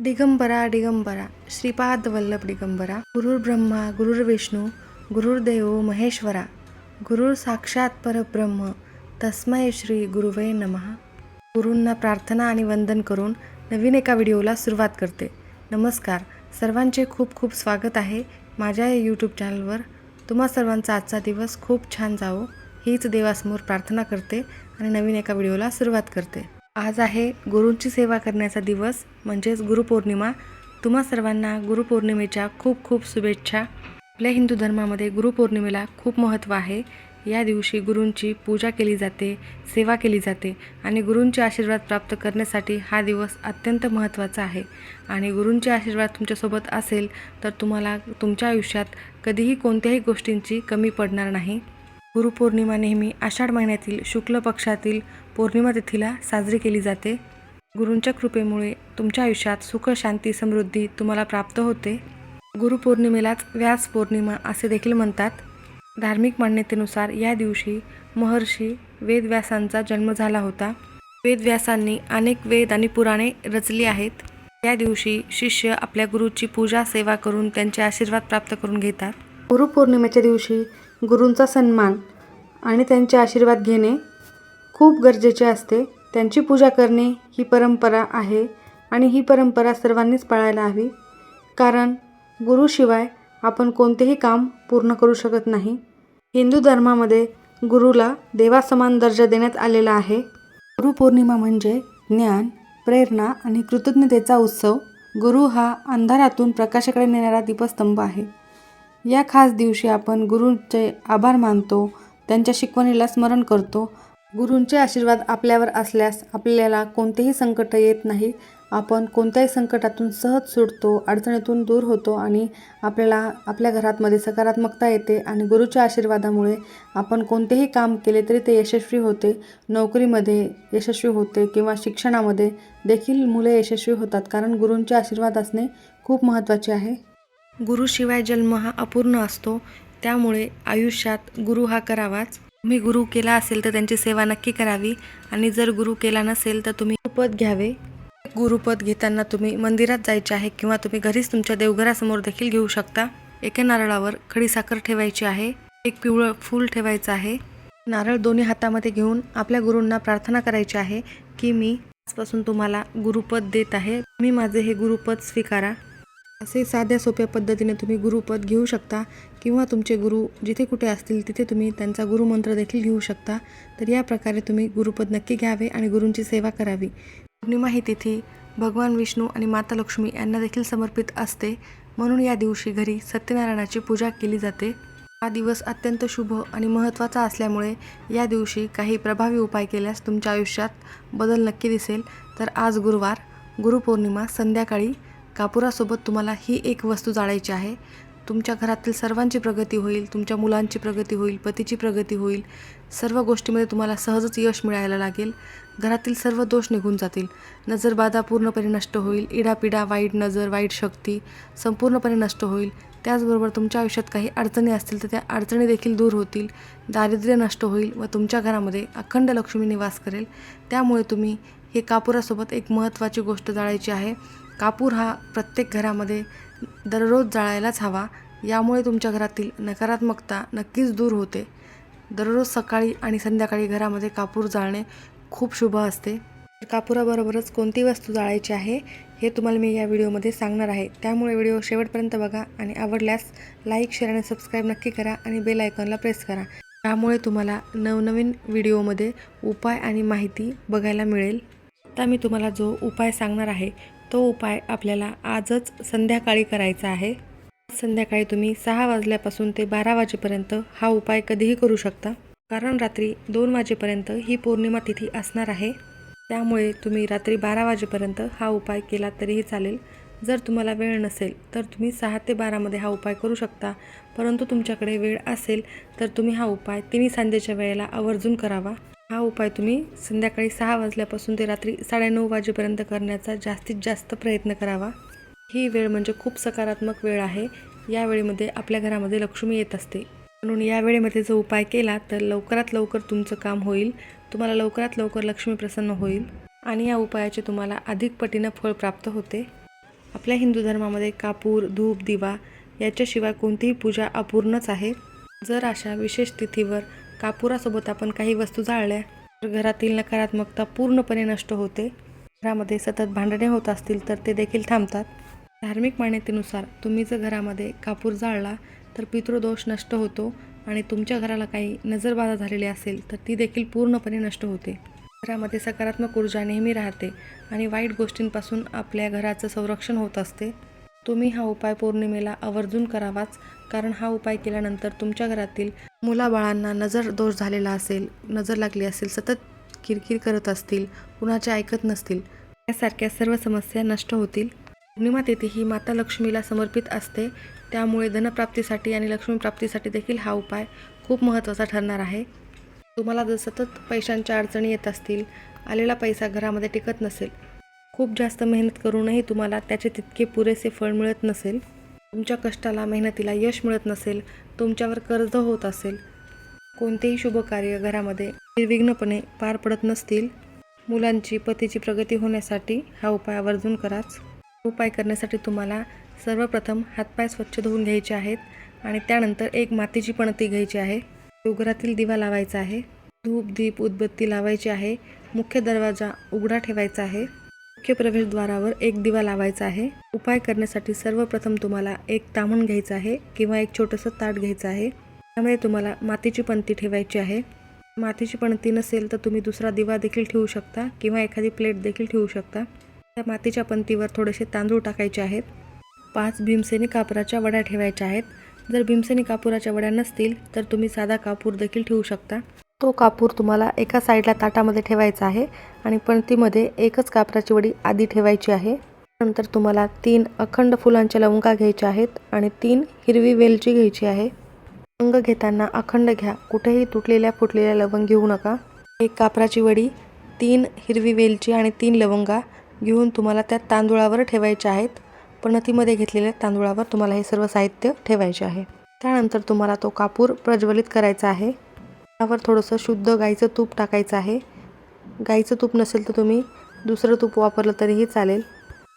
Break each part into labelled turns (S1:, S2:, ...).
S1: दिगंबरा दिगंबरा श्रीपाद वल्लभ दिगंबरा गुरुर्ब्रह्मा गुरुर्विष्णू गुरुर्देव महेश्वरा गुरुर साक्षात परब्रह्म तस्मै श्री गुरुवे नमः. गुरूंना प्रार्थना आणि वंदन करून नवीन एका व्हिडिओला सुरुवात करते. नमस्कार. सर्वांचे खूप खूप स्वागत आहे माझ्या या यूट्यूब चॅनलवर तुम्हा सर्वांचा आजचा दिवस खूप छान जावो हीच देवासमोर प्रार्थना करते आणि नवीन एका व्हिडिओला सुरुवात करते. आज आहे गुरूंची सेवा करण्याचा दिवस म्हणजेच गुरुपौर्णिमा. तुम्हा सर्वांना गुरुपौर्णिमेच्या खूप खूप शुभेच्छा. आपल्या हिंदू धर्मामध्ये गुरुपौर्णिमेला खूप महत्त्व आहे. या दिवशी गुरूंची पूजा केली जाते सेवा केली जाते आणि गुरूंचे आशीर्वाद प्राप्त करण्यासाठी हा दिवस अत्यंत महत्त्वाचा आहे. आणि गुरूंचे आशीर्वाद तुमच्यासोबत असेल तर तुम्हाला तुमच्या आयुष्यात कधीही कोणत्याही गोष्टींची कमी पडणार नाही. गुरुपौर्णिमा नेहमी आषाढ महिन्यातील शुक्ल पक्षातील पौर्णिमा तिथीला साजरी केली जाते. गुरूंच्या कृपेमुळे तुमच्या आयुष्यात सुख शांती समृद्धी तुम्हाला प्राप्त होते. गुरुपौर्णिमेलाच व्यास पौर्णिमा असे देखील म्हणतात. धार्मिक मान्यतेनुसार या दिवशी महर्षी वेदव्यासांचा जन्म झाला होता. वेदव्यासांनी अनेक वेद आणि पुराणे रचली आहेत. या दिवशी शिष्य आपल्या गुरुची पूजा सेवा करून त्यांचे आशीर्वाद प्राप्त करून घेतात. गुरुपौर्णिमेच्या दिवशी गुरूंचा सन्मान आणि त्यांचे आशीर्वाद घेणे खूप गरजेचे असते. त्यांची पूजा करणे ही परंपरा आहे आणि ही परंपरा सर्वांनीच पाळायला हवी. कारण गुरुशिवाय आपण कोणतेही काम पूर्ण करू शकत नाही. हिंदू धर्मामध्ये गुरुला देवासमान दर्जा देण्यात आलेला आहे. गुरुपौर्णिमा म्हणजे ज्ञान प्रेरणा आणि कृतज्ञतेचा उत्सव. गुरु हा अंधारातून प्रकाशाकडे नेणारा दीपस्तंभ आहे. या खास दिवशी आपण गुरूंचे आभार मानतो त्यांच्या शिकवणीला स्मरण करतो. गुरूंचे आशीर्वाद आपल्यावर असल्यास आपल्याला कोणतेही संकट येत नाही. आपण कोणत्याही संकटातून सहज सुटतो अडचणीतून दूर होतो आणि आपल्याला आपल्या घरातमध्ये सकारात्मकता येते आणि गुरुच्या आशीर्वादामुळे आपण कोणतेही काम केले तरी ते यशस्वी होते. नोकरीमध्ये यशस्वी होते किंवा शिक्षणामध्ये देखील मुले यशस्वी होतात कारण गुरूंचे आशीर्वाद असणे खूप महत्त्वाचे आहे. गुरुशिवाय जन्म हा अपूर्ण असतो त्यामुळे आयुष्यात गुरु हा करावाच. तुम्ही गुरु केला असेल तर त्यांची सेवा नक्की करावी आणि जर गुरु केला नसेल तर तुम्ही गुरुपद घ्यावे. गुरुपद घेताना तुम्ही मंदिरात जायचे आहे किंवा तुम्ही घरीच तुमच्या देवघरासमोर देखील घेऊ शकता. एका नारळावर खडीसाखर ठेवायची आहे एक पिवळं फूल ठेवायचं आहे. नारळ दोन्ही हातामध्ये घेऊन आपल्या गुरूंना प्रार्थना करायची आहे की मी आजपासून तुम्हाला गुरुपद देत आहे. मी माझे हे गुरुपद स्वीकारा. असे साध्या सोप्या पद्धतीने तुम्ही गुरुपद घेऊ शकता किंवा तुमचे गुरु जिथे कुठे असतील तिथे तुम्ही त्यांचा गुरुमंत्र देखील घेऊ शकता. तर या प्रकारे तुम्ही गुरुपद नक्की घ्यावे आणि गुरूंची सेवा करावी. पौर्णिमा ही तिथी भगवान विष्णू आणि माता लक्ष्मी यांना देखील समर्पित असते. म्हणून या दिवशी घरी सत्यनारायणाची पूजा केली जाते. हा दिवस अत्यंत शुभ आणि महत्त्वाचा असल्यामुळे या दिवशी काही प्रभावी उपाय केल्यास तुमच्या आयुष्यात बदल नक्की दिसेल. तर आज गुरुवार गुरुपौर्णिमा संध्याकाळी कापुरासोबत तुम्हाला ही एक वस्तू जाळायची आहे. तुमच्या घरातील सर्वांची प्रगती होईल तुमच्या मुलांची प्रगती होईल पतीची प्रगती होईल. सर्व गोष्टीमध्ये तुम्हाला सहजच यश मिळायला लागेल. घरातील सर्व दोष निघून जातील. नजरबाधा पूर्णपणे नष्ट होईल. इडापिडा वाईट नजर वाईट शक्ती संपूर्णपणे नष्ट होईल. त्याचबरोबर तुमच्या आयुष्यात काही अडचणी असतील तर त्या अडचणी देखील दूर होतील. दारिद्र्य नष्ट होईल व तुमच्या घरामध्ये अखंड लक्ष्मी निवास करेल. त्यामुळे तुम्ही हे कापुरासोबत एक महत्त्वाची गोष्ट जाळायची आहे. कापूर हा प्रत्येक घरामध्ये दररोज जाळायलाच हवा यामुळे तुमच्या घरातील नकारात्मकता नक्कीच दूर होते. दररोज सकाळी आणि संध्याकाळी घरामध्ये कापूर जाळणे खूप शुभ असते. कापुराबरोबरच कोणती वस्तू जाळायची आहे हे तुम्हाला मी या व्हिडिओमध्ये सांगणार आहे. त्यामुळे व्हिडिओ शेवटपर्यंत बघा आणि आवडल्यास लाईक शेअर आणि सबस्क्राईब नक्की करा आणि बेल आयकॉनला प्रेस करा. त्यामुळे तुम्हाला नवनवीन व्हिडिओमध्ये उपाय आणि माहिती बघायला मिळेल. आता मी तुम्हाला जो उपाय सांगणार आहे तो उपाय आपल्याला आजच संध्याकाळी करायचा आहे. संध्याकाळी तुम्ही सहा वाजल्यापासून ते बारा वाजेपर्यंत हा उपाय कधीही करू शकता. कारण रात्री दोन वाजेपर्यंत ही पौर्णिमा तिथी असणार आहे. त्यामुळे तुम्ही रात्री बारा वाजेपर्यंत हा उपाय केला तरीही चालेल. जर तुम्हाला वेळ नसेल तर तुम्ही सहा ते बारामध्ये हा उपाय करू शकता. परंतु तुमच्याकडे वेळ असेल तर तुम्ही हा उपाय तिन्ही सांजेच्या वेळेला आवर्जून करावा. हा उपाय तुम्ही संध्याकाळी सहा वाजल्यापासून ते रात्री साडेनऊ वाजेपर्यंत करण्याचा जास्तीत जास्त प्रयत्न करावा. ही वेळ म्हणजे खूप सकारात्मक वेळ आहे. या वेळेमध्ये आपल्या घरामध्ये लक्ष्मी येत असते. म्हणून या वेळेमध्ये जो उपाय केला तर लवकरात लवकर तुमचं काम होईल. तुम्हाला लवकरात लवकर लक्ष्मी प्रसन्न होईल आणि या उपायाचे तुम्हाला अधिक पटीनं फळ प्राप्त होते. आपल्या हिंदू धर्मामध्ये कापूर धूप दिवा याच्याशिवाय कोणतीही पूजा अपूर्णच आहे. जर अशा विशेष तिथीवर कापुरासोबत आपण काही वस्तू जाळल्या तर घरातील नकारात्मकता पूर्णपणे नष्ट होते. घरामध्ये सतत भांडणे होत असतील तर ते देखील थांबतात. धार्मिक मान्यतेनुसार तुम्ही जर घरामध्ये कापूर जाळला तर पितृदोष नष्ट होतो आणि तुमच्या घराला काही नजरबाधा झालेली असेल तर ती देखील पूर्णपणे नष्ट होते. घरामध्ये सकारात्मक ऊर्जा नेहमी राहते आणि वाईट गोष्टींपासून आपल्या घराचं संरक्षण होत असते. तुम्ही हा उपाय पौर्णिमेला आवर्जून करावाच कारण हा उपाय केल्यानंतर तुमच्या घरातील मुलाबाळांना नजर दोष झालेला असेल नजर लागली असेल सतत किरकिर करत असतील कुणाचे ऐकत नसतील यासारख्या सर्व समस्या नष्ट होतील. पौर्णिमा तिथी ही माता लक्ष्मीला समर्पित असते त्यामुळे धनप्राप्तीसाठी आणि लक्ष्मीप्राप्तीसाठी देखील हा उपाय खूप महत्त्वाचा ठरणार आहे. तुम्हाला जर सतत पैशांच्या अडचणी येत असतील आलेला पैसा घरामध्ये टिकत नसेल खूप जास्त मेहनत करूनही तुम्हाला त्याचे तितके पुरेसे फळ मिळत नसेल. तुमच्या कष्टाला मेहनतीला यश मिळत नसेल. तुमच्यावर कर्ज होत असेल. कोणतेही शुभ कार्य घरामध्ये निर्विघ्नपणे पार पडत नसतील. मुलांची पतीची प्रगती होण्यासाठी हा उपाय आवर्जून कराच. उपाय करण्यासाठी तुम्हाला सर्वप्रथम हातपाय स्वच्छ धुवून घ्यायचे आहेत आणि त्यानंतर एक मातीची पणती घ्यायची आहे. देवघरातील दिवा लावायचा आहे. धूप दीप उदबत्ती लावायची आहे. मुख्य दरवाजा उघडा ठेवायचा आहे. मुख्य प्रवेशद्वारावर एक दिवा लावायचा आहे. उपाय करण्यासाठी सर्वप्रथम तुम्हाला एक तामण घ्यायचं आहे किंवा एक छोटंसं ताट घ्यायचं आहे. त्यामध्ये तुम्हाला मातीची पणती ठेवायची आहे. मातीची पणती नसेल तर तुम्ही दुसरा दिवा देखील ठेवू शकता किंवा एखादी प्लेट देखील ठेवू शकता. त्या मातीच्या पणतीवर थोडेसे तांदूळ टाकायचे आहेत. पाच भीमसेनी कापराच्या वड्या ठेवायच्या आहेत. जर भीमसेनी कापुराच्या वड्या नसतील तर तुम्ही साधा कापूर देखील ठेवू शकता. तो कापूर तुम्हाला एका साईडला ताटामध्ये ठेवायचा आहे आणि पणतीमध्ये एकच कापराची वडी आधी ठेवायची आहे. नंतर तुम्हाला तीन अखंड फुलांच्या लवंगा घ्यायच्या आहेत आणि तीन हिरवी वेलची घ्यायची आहे. लवंग घेताना अखंड घ्या. कुठेही तुटलेल्या फुटलेल्या लवंग घेऊ नका. एक कापराची वडी तीन हिरवी वेलची आणि तीन लवंगा घेऊन तुम्हाला त्या तांदूळावर ठेवायच्या आहेत. पणतीमध्ये घेतलेल्या तांदूळावर तुम्हाला हे सर्व साहित्य ठेवायचे आहे. त्यानंतर तुम्हाला तो कापूर प्रज्वलित करायचा आहे. त्यावर थोडंसं शुद्ध गाईचं तूप टाकायचं आहे. गाईचं तूप नसेल तर तुम्ही दुसरं तूप वापरलं तरीही चालेल.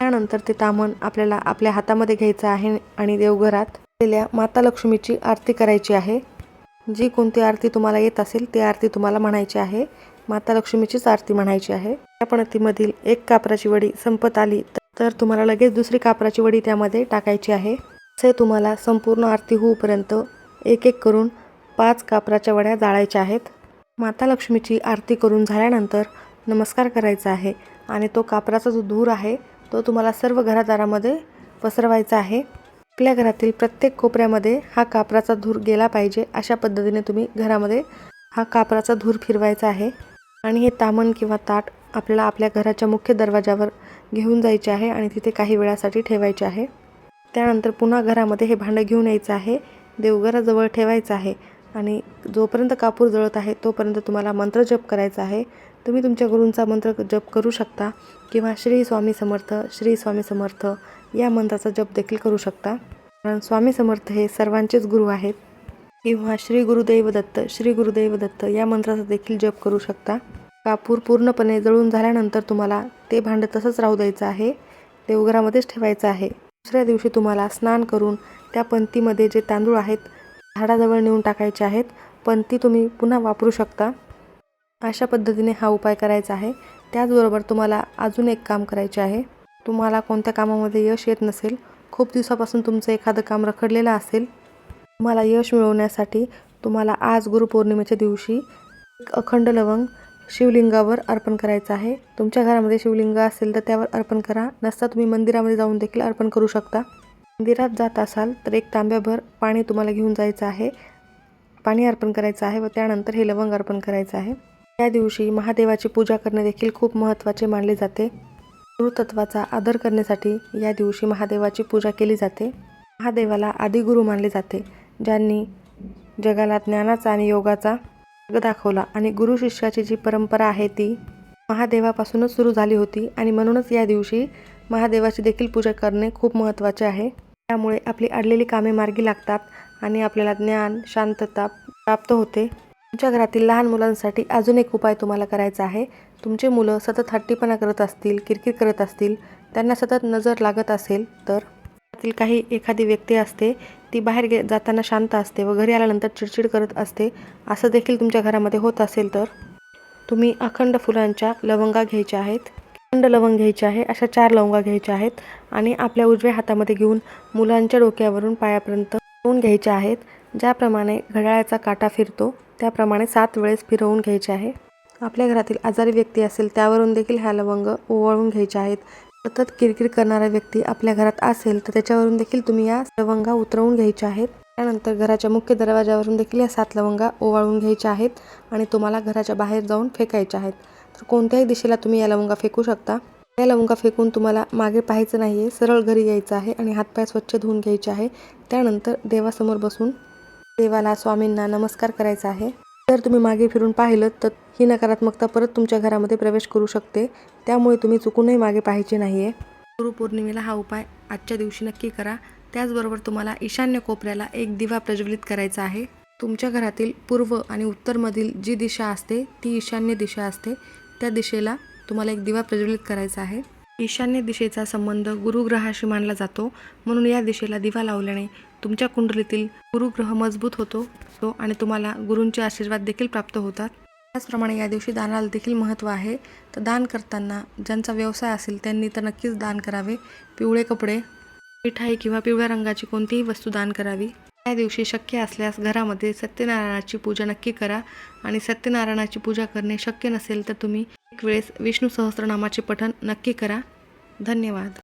S1: त्यानंतर ते तामण आपल्याला आपल्या हातामध्ये घ्यायचं आहे आणि देवघरात असलेल्या माता लक्ष्मीची आरती करायची आहे. जी कोणती आरती तुम्हाला येत असेल ती आरती तुम्हाला म्हणायची आहे. माता लक्ष्मीचीच आरती म्हणायची आहे. त्या पणतीमधील एक कापराची वडी संपत आली तर तुम्हाला लगेच दुसरी कापराची वडी त्यामध्ये टाकायची आहे. असे तुम्हाला संपूर्ण आरती होऊपर्यंत एक एक करून पाच कापराच्या वड्या जाळायच्या आहेत. माता लक्ष्मीची आरती करून झाल्यानंतर नमस्कार करायचा आहे आणि तो कापराचा जो धूर आहे तो तुम्हाला सर्व घरादारामध्ये पसरवायचा आहे. आपल्या घरातील प्रत्येक कोपऱ्यामध्ये हा कापराचा धूर गेला पाहिजे अशा पद्धतीने तुम्ही घरामध्ये हा कापराचा धूर फिरवायचा आहे. आणि हे तामण किंवा ताट आपल्याला आपल्या घराच्या मुख्य दरवाजावर घेऊन जायचे आहे आणि तिथे काही वेळासाठी ठेवायचे आहे. त्यानंतर पुन्हा घरामध्ये हे भांडं घेऊन यायचं आहे. देवघराजवळ ठेवायचं आहे. आणि जोपर्यंत कापूर जळत आहे तोपर्यंत तुम्हाला मंत्र जप करायचा आहे. तुम्ही तुमच्या गुरूंचा मंत्र जप करू शकता किंवा श्री स्वामी समर्थ श्री स्वामी समर्थ या मंत्राचा जप देखील करू शकता. कारण स्वामी समर्थ हे सर्वांचेच गुरु आहेत. किंवा श्री गुरुदेव दत्त श्री गुरुदेव दत्त या मंत्राचा देखील जप करू शकता. कापूर पूर्णपणे जळून झाल्यानंतर तुम्हाला ते भांडं तसंच राहू द्यायचं आहे. देवघरामध्येच ठेवायचं आहे. दुसऱ्या दिवशी तुम्हाला स्नान करून त्या पंथीमध्ये जे तांदूळ आहेत झाडाजवळ नेऊन टाकायचे आहेत पण ती तुम्ही पुन्हा वापरू शकता. अशा पद्धतीने हा उपाय करायचा आहे. त्याचबरोबर तुम्हाला अजून एक काम करायचे आहे. तुम्हाला कोणत्या कामामध्ये यश येत नसेल खूप दिवसापासून तुमचं एखादं काम रखडलेलं असेल तुम्हाला यश मिळवण्यासाठी तुम्हाला आज गुरुपौर्णिमेच्या दिवशी एक अखंड लवंग शिवलिंगावर अर्पण करायचं आहे. तुमच्या घरामध्ये शिवलिंग असेल तर त्यावर अर्पण करा. नसता तुम्ही मंदिरामध्ये जाऊन देखील अर्पण करू शकता. मंदिरात जात असाल तर एक तांब्याभर पाणी तुम्हाला घेऊन जायचं आहे. पाणी अर्पण करायचं आहे व त्यानंतर हे लवंग अर्पण करायचं आहे. त्या दिवशी महादेवाची पूजा करणे देखील खूप महत्त्वाचे मानले जाते. गुरुतत्वाचा आदर करण्यासाठी या दिवशी महादेवाची पूजा केली जाते. महादेवाला आदिगुरू मानले जाते ज्यांनी जगाला ज्ञानाचा आणि योगाचा मार्ग दाखवला आणि गुरु शिष्याची जी परंपरा आहे ती महादेवापासूनच सुरू झाली होती आणि म्हणूनच या दिवशी महादेवाची देखील पूजा करणे खूप महत्त्वाचे आहे. त्यामुळे आपली अडलेली कामे मार्गी लागतात आणि आपल्याला ज्ञान शांतता प्राप्त होते. तुमच्या घरातील लहान मुलांसाठी अजून एक उपाय तुम्हाला करायचा आहे. तुमचे मुलं सतत हट्टीपणा करत असतील किरकिर करत असतील त्यांना सतत नजर लागत असेल तर? घरातील काही एखादी व्यक्ती असते ती बाहेर गे जाताना शांत असते व घरी आल्यानंतर चिडचिड करत असते असं देखील तुमच्या घरामध्ये होत असेल तर? तुम्ही अखंड फुलांच्या लवंगा घ्यायच्या आहेत. थंड लवंग घ्यायचे आहे अशा चार लवंगा घ्यायच्या आहेत आणि आपल्या उजव्या हातामध्ये घेऊन मुलांच्या डोक्यावरून पायापर्यंत फिरवून घ्यायच्या आहेत. ज्याप्रमाणे घड्याळाचा काटा फिरतो त्याप्रमाणे सात वेळेस फिरवून घ्यायचे आहे. आपल्या घरातील आजारी व्यक्ती असेल त्यावरून देखील ह्या लवंग ओवाळून घ्यायचे आहेत. सतत किरकिर करणारा व्यक्ती आपल्या घरात असेल तर त्याच्यावरून देखील तुम्ही या लवंगा उतरवून घ्यायच्या आहेत. त्यानंतर घराच्या मुख्य दरवाजावरून देखील या सात लवंगा ओवाळून घ्यायच्या आहेत आणि तुम्हाला घराच्या बाहेर जाऊन फेकायच्या आहेत. तर कोणत्याही दिशेला तुम्ही या लवंगा फेकू शकता. या लवंगा फेकून तुम्हाला मागे पाहायचं नाही आहे सरळ घरी यायचं आहे आणि हातपाय स्वच्छ धुवून घ्यायचे आहे. त्यानंतर देवासमोर बसून देवाला स्वामींना नमस्कार करायचा आहे. जर तुम्ही मागे फिरून पाहिलं तर ही नकारात्मकता परत तुमच्या घरामध्ये प्रवेश करू शकते. त्यामुळे तुम्ही चुकूनही मागे पाहायचे नाही आहे गुरुपौर्णिमेला हा उपाय आजच्या दिवशी नक्की करा. त्याचबरोबर तुम्हाला ईशान्य कोपऱ्याला एक दिवा प्रज्वलित करायचा आहे. तुमच्या घरातील पूर्व आणि उत्तरमधील जी दिशा असते ती ईशान्य दिशा असते. त्या दिशेला तुम्हाला एक दिवा प्रज्वलित करायचा आहे. ईशान्य दिशेचा संबंध गुरुग्रहाशी मानला जातो. म्हणून या दिशेला दिवा लावल्याने तुमच्या कुंडलीतील गुरुग्रह मजबूत होतो तो आणि तुम्हाला गुरूंचे आशीर्वाद देखील प्राप्त होतात. त्याचप्रमाणे या दिवशी दानाला देखील महत्त्व आहे. तर दान करताना ज्यांचा व्यवसाय असेल त्यांनी तर नक्कीच दान करावे. पिवळे कपडे मिठाई किंवा पिवळ्या रंगाची कोणतीही वस्तू दान करावी. त्या दिवशी शक्य असल्यास घरामध्ये सत्यनारायणाची पूजा नक्की करा आणि सत्यनारायणाची पूजा करणे शक्य नसेल तर तुम्ही एक वेळेस विष्णू सहस्रनामाचे पठण नक्की करा. धन्यवाद.